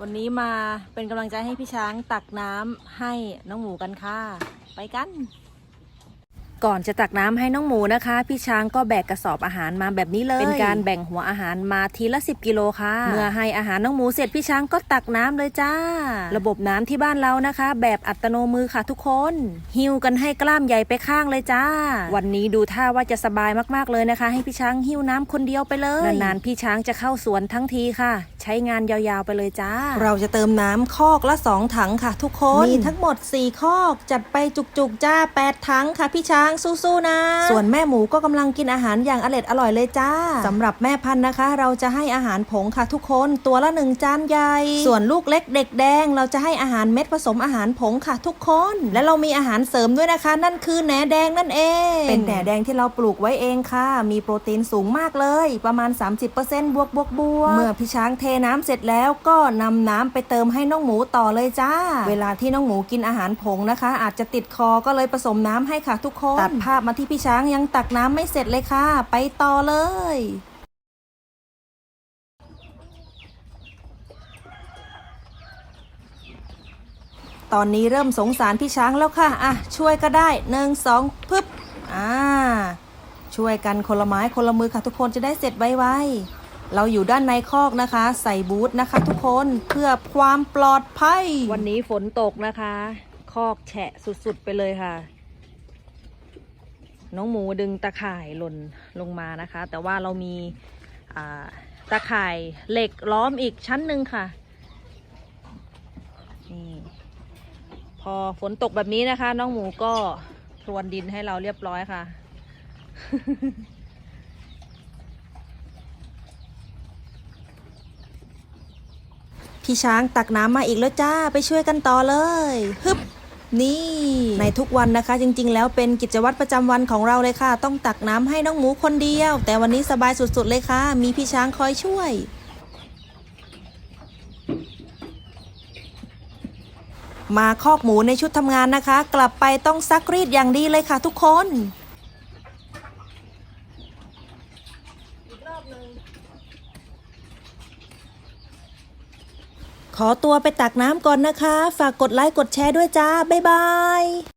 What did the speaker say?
วันนี้มาเป็นกำลังใจให้พี่ช้างตักน้ำให้น้องหมูกันค่ะ ไปกัน ก่อนจะตักน้ำให้น้องหมูนะคะ พี่ช้างก็แบกกระสอบอาหารมาแบบนี้เลย เป็นการแบ่งหัวอาหารมาทีละ 10 กิโลค่ะ เมื่อให้อาหารน้องหมูเสร็จพี่ช้างก็ตักน้ำเลยจ้า ระบบน้ำที่บ้านเรานะคะ แบบอัตโนมือค่ะทุกคน หิวกันให้กล้ามใหญ่ไปข้างเลยจ้า วันนี้ดูท่าว่าจะสบายมากๆเลยนะคะ ให้พี่ช้างหิวน้ำคนเดียวไปเลย นานๆพี่ช้างจะเข้าสวนทั้งทีค่ะ ใช้งานยาวๆไปเลยจ้า เราจะเติมน้ำคอกละ 2 ถังค่ะ ทุกคนมีทั้งหมด 4 คอกจัดไปจุกๆจ้า 8 ถังค่ะพี่ช้างสู้ๆนะ ส่วนแม่หมูก็กำลังกินอาหารอย่างอร่อยอร่อยเลยจ้าสำหรับแม่พันธุ์นะคะ เราจะให้อาหารผงค่ะทุกคนตัวละ1จานใหญ่ ส่วนลูกเล็กเด็กแดง เราจะให้อาหารเม็ดผสมอาหารผงค่ะทุกคน และเรามีอาหารเสริมด้วยนะคะ นั่นคือแหนแดงนั่นเอง เป็นแหนแดงที่เราปลูกไว้เองค่ะ มีโปรตีนสูงมากเลย ประมาณ 30%บวกบวกบวกเมื่อพี่ช้างเทน้ำเสร็จแล้วก็นำน้ำไปเติมให้น้องหมูต่อเลยจ้า เวลาที่น้องหมูกินอาหารผงนะคะ อาจจะติดคอก็เลยผสมน้ำให้ค่ะทุกคนตัดภาพมาที่พี่ช้างยังตักน้ำไม่เสร็จเลยค่ะ ไปต่อเลย ตอนนี้เริ่มสงสารพี่ช้างแล้วค่ะ อะ ช่วยก็ได้หนึ่งสองปึ๊บ อ่า ช่วยกันคนละไม้คนละมือค่ะทุกคนจะได้เสร็จไวๆเราอยู่ด้านในคอกนะคะ ใส่บูทนะคะ ทุกคนเพื่อความปลอดภัย วันนี้ฝนตกนะคะ คอกแฉะสุดๆไปเลยค่ะ น้องหมูดึงตะข่ายหล่นลงมานะคะ แต่ว่าเรามีตะข่ายเหล็กล้อมอีกชั้นหนึ่งค่ะนี่พอฝนตกแบบนี้นะคะ น้องหมูก็พรวนดินให้เราเรียบร้อยค่ะ พี่ช้างตักน้ำมาอีกแล้วจ้าไปช่วยกันต่อเลยฮึบ นี่ ในทุกวันนะคะ จริงๆ แล้วเป็นกิจวัตรประจำวันของเราเลยค่ะ ต้องตักน้ำให้น้องหมูคนเดียว แต่วันนี้สบายสุดๆเลยค่ะ มีพี่ช้างคอยช่วย มาคอกหมูในชุดทำงานนะคะ กลับไปต้องซักรีดอย่างดีเลยค่ะทุกคน ขอตัวไปตักน้ำก่อนนะคะ ฝากกดไลค์กดแชร์ด้วยจ้า บ๊ายบาย